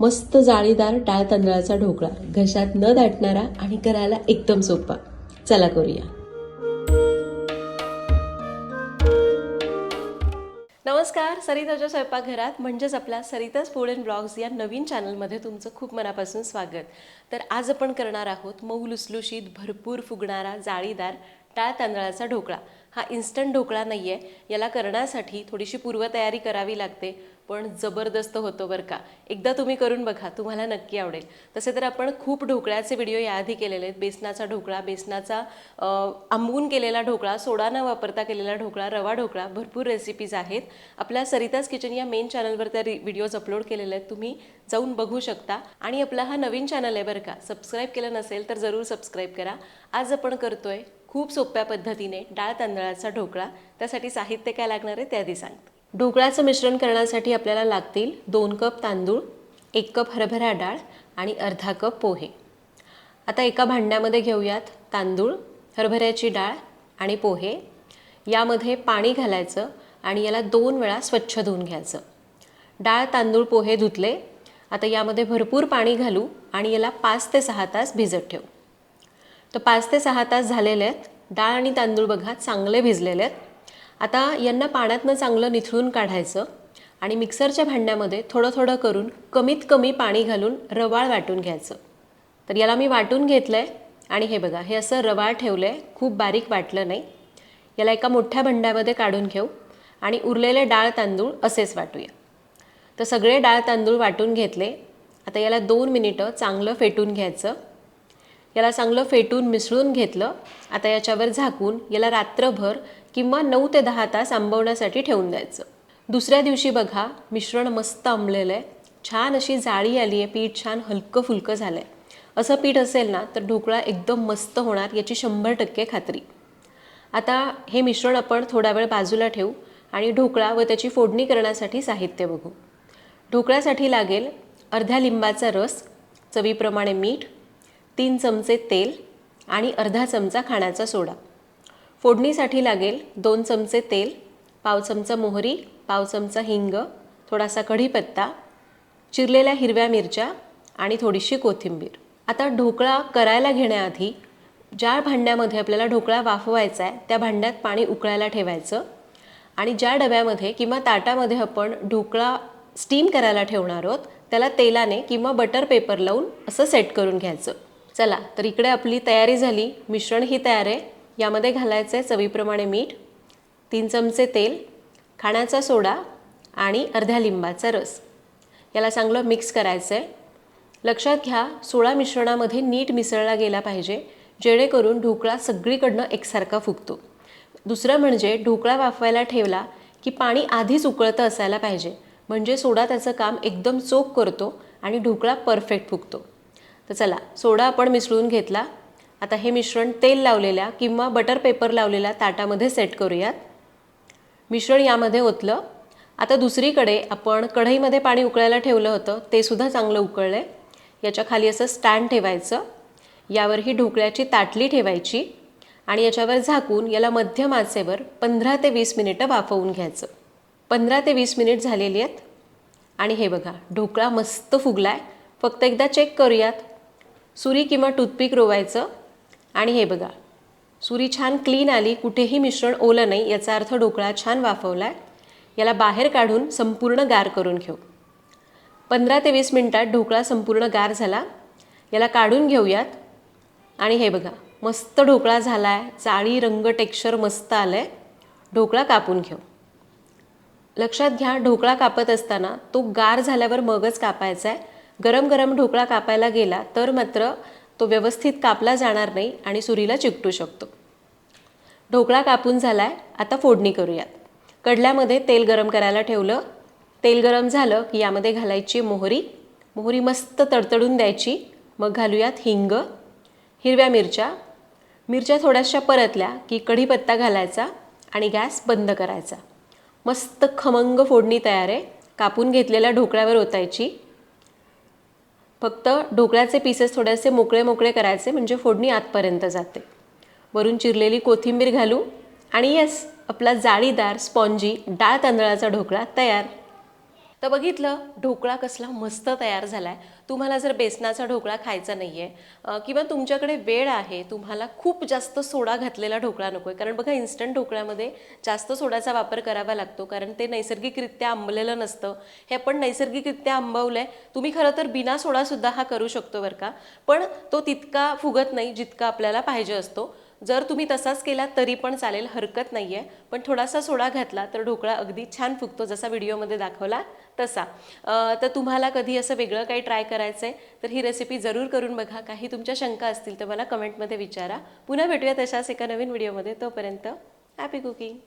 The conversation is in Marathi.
मस्त जाळीदार डाळ तांदळाचा ढोकळा. घशात न दाटणारा आणि करायला एकदम सोपा. चला करूया. नमस्कार सरिताच्या स्वयंपाकघरात म्हणजेच आपल्या सरितास फूड अँड ब्लॉग्स या नवीन चॅनलमध्ये तुमचं खूप मनापासून स्वागत. तर आज आपण करणार आहोत मऊ लुसलुशीत भरपूर फुगणारा जाळीदार टाळ तांदळाचा ढोकळा. हा इन्स्टंट ढोकळा नाही आहे याला करण्यासाठी थोडीशी पूर्वतयारी करावी लागते. पण जबरदस्त होतो बरं का. एकदा तुम्ही करून बघा. तुम्हाला नक्की आवडेल. तसे तर आपण खूप ढोकळ्याचे व्हिडिओ याआधी केलेले आहेत. बेसनाचा ढोकळा बेसनाचा आंबून केलेला ढोकळा सोडा न वापरता केलेला ढोकळा रवा ढोकळा भरपूर रेसिपीज आहेत. आपल्या सरिताज किचन या मेन चॅनलवर त्या व्हिडिओज अपलोड केलेले आहेत. तुम्ही जाऊन बघू शकता. आणि आपला हा नवीन चॅनल आहे बरं का. सबस्क्राईब केलं नसेल तर जरूर सबस्क्राईब करा. आज आपण करतोय खूप सोप्या पद्धतीने डाळ तांदळाचा ढोकळा त्यासाठी साहित्य काय लागणार आहे ते आधी सांगते. ढोकळ्याचं मिश्रण करण्यासाठी आपल्याला लागतील दोन कप तांदूळ एक कप हरभरा डाळ आणि अर्धा कप पोहे. आता एका भांड्यामध्ये घेऊयात तांदूळ हरभऱ्याची डाळ आणि पोहे. यामध्ये पाणी घालायचं आणि याला दोन वेळा स्वच्छ धुवून घ्यायचं. डाळ तांदूळ पोहे धुतले. आता यामध्ये भरपूर पाणी घालू आणि याला पाच ते सहा तास भिजत ठेवू. तर पाच ते सहा तास झालेले आहेत. डाळ आणि तांदूळ बघा चांगले भिजलेले आहेत. आता यांना पाण्यातनं चांगलं निथळून काढायचं आणि मिक्सरच्या भांड्यामध्ये थोडं थोडं करून कमीत कमी पाणी घालून रवाळ वाटून घ्यायचं. तर याला मी वाटून घेतलं आहे आणि हे बघा हे असं रवाळ ठेवलं आहे खूप बारीक वाटलं नाही. याला एका मोठ्या भांड्यामध्ये काढून घेऊ आणि उरलेले डाळ तांदूळ असेच वाटूया. तर सगळे डाळ तांदूळ वाटून घेतले. आता याला दोन मिनिटं चांगलं फेटून घ्यायचं. याला चांगलं फेटून मिसळून घेतलं. आता याच्यावर झाकून याला रात्रभर किंवा नऊ ते दहा तास आंबवण्यासाठी ठेवून द्यायचं. दुसऱ्या दिवशी बघा मिश्रण मस्त आंबलेलं आहे. छान अशी जाळी आली आहे पीठ छान हलकं फुलकं झालं आहे असं पीठ असेल ना तर ढोकळा एकदम मस्त होणार याची शंभर टक्के खात्री. आता हे मिश्रण आपण थोडा वेळ बाजूला ठेवू आणि ढोकळा व त्याची फोडणी करण्यासाठी साहित्य बघू. ढोकळ्यासाठी लागेल अर्ध्या लिंबाचा रस चवीप्रमाणे मीठ तीन चमचे तेल आणि अर्धा चमचा खाण्याचा सोडा. फोडणीसाठी लागेल दोन चमचे तेल पाव चमचा मोहरी पाव चमचा हिंग थोडासा कढीपत्ता चिरलेल्या हिरव्या मिरच्या आणि थोडीशी कोथिंबीर. आता ढोकळा करायला घेण्याआधी ज्या भांड्यामध्ये आपल्याला ढोकळा वाफवायचा आहे त्या भांड्यात पाणी उकळायला ठेवायचं आणि ज्या डब्यामध्ये किंवा ताटामध्ये आपण ढोकळा स्टीम करायला ठेवणार आहोत त्याला तेलाने किंवा बटर पेपर लावून असं सेट करून घ्यायचं. चला तर इकडे आपली तयारी झाली. मिश्रण ही तयार आहे. यामध्ये घालायचं आहे चवीप्रमाणे मीठ तीन चमचे तेल खाण्याचा सोडा आणि अर्ध्या लिंबाचा रस. याला चांगलं मिक्स करायचं आहे लक्षात घ्या सोळा मिश्रणामध्ये नीट मिसळला गेला पाहिजे जेणेकरून ढोकळा सगळीकडनं एकसारखा फुगतो. दुसरं म्हणजे ढोकळा वाफवायला ठेवला की पाणी आधीच उकळतं असायला पाहिजे. म्हणजे सोडा त्याचं काम एकदम चोख करतो आणि ढोकळा परफेक्ट फुगतो. तर चला सोडा आपण मिसळून घेतला. आता हे मिश्रण तेल लावलेल्या किंवा बटर पेपर लावलेल्या ताटामध्ये सेट करूयात. मिश्रण यामध्ये ओतलं. आता दुसरीकडे आपण कढईमध्ये पाणी उकळायला ठेवलं होतं ते सुद्धा चांगलं उकळलं आहे याच्या खाली असं स्टँड ठेवायचं. यावर ही ढोकळ्याची ताटली ठेवायची आणि याच्यावर झाकून याला मध्यम आचेवर पंधरा ते वीस मिनिटं वाफवून घ्यायचं. पंधरा ते वीस मिनिट झालेली आहेत. आणि हे बघा ढोकळा मस्त फुगला आहे फक्त एकदा चेक करूयात. सुरी किंवा टूथपिक रोवायचं. आणि हे बघा सुरी छान क्लीन आली कुठेही मिश्रण ओलं नाही याचा अर्थ ढोकळा छान वाफवला आहे याला बाहेर काढून संपूर्ण गार करून घेऊ. पंधरा ते वीस मिनटात ढोकळा संपूर्ण गार झाला. याला काढून घेऊयात. आणि हे बघा मस्त ढोकळा झाला आहे चाळी रंग टेक्स्चर मस्त आलं आहे ढोकळा कापून घेऊ. लक्षात घ्या ढोकळा कापत असताना तो गार झाल्यावर मगच कापायचा आहे गरम गरम ढोकळा कापायला गेला तर मात्र तो व्यवस्थित कापला जाणार नाही आणि सुरीला चिकटू शकतो. ढोकळा कापून झाला आहे आता फोडणी करूयात. कडल्यामध्ये तेल गरम करायला ठेवलं. तेल गरम झालं की यामध्ये घालायची मोहरी. मोहरी मस्त तडतडून द्यायची. मग घालूयात हिंग हिरव्या मिरच्या. मिरच्या थोड्याशा परतल्या की कढीपत्ता घालायचा आणि गॅस बंद करायचा. मस्त खमंग फोडणी तयार आहे. कापून घेतलेल्या ढोकळ्यावर ओतायची. फक्त ढोकळ्याचे पीसेस थोडेसे मोकळे मोकळे करायचे म्हणजे फोडणी आतपर्यंत जाते. वरून चिरलेली कोथिंबीर घालू आणि येस आपला जाळीदार स्पॉन्जी डाळ तांदळाचा ढोकळा तयार तर बघितलं ढोकळा कसला मस्त तयार झाला आहे तुम्हाला जर बेसनाचा ढोकळा खायचा नाही आहे किंवा तुमच्याकडे वेळ आहे तुम्हाला खूप जास्त सोडा घातलेला ढोकळा नको आहे कारण बघा इन्स्टंट ढोकळ्यामध्ये जास्त सोडाचा वापर करावा लागतो. कारण ते नैसर्गिकरित्या आंबलेलं नसतं. हे आपण नैसर्गिकरित्या आंबवलं आहे तुम्ही खरं तर बिना सोडासुद्धा हा करू शकतो बरं का. पण तो तितका फुगत नाही जितका आपल्याला पाहिजे असतो. जर तुम्ही तसाच केला तरी पण चालेल हरकत नाही आहे पण थोडासा सोडा घातला तर ढोकळा अगदी छान फुगतो जसा व्हिडिओमध्ये दाखवला तसा. तर तुम्हाला कधी असं वेगळं काही ट्राय करायचं आहे तर ही रेसिपी जरूर करून बघा. काही तुमच्या शंका असतील तर मला कमेंटमध्ये विचारा. पुन्हा भेटूया तशाच एका नवीन व्हिडिओमध्ये. तोपर्यंत हॅपी कुकिंग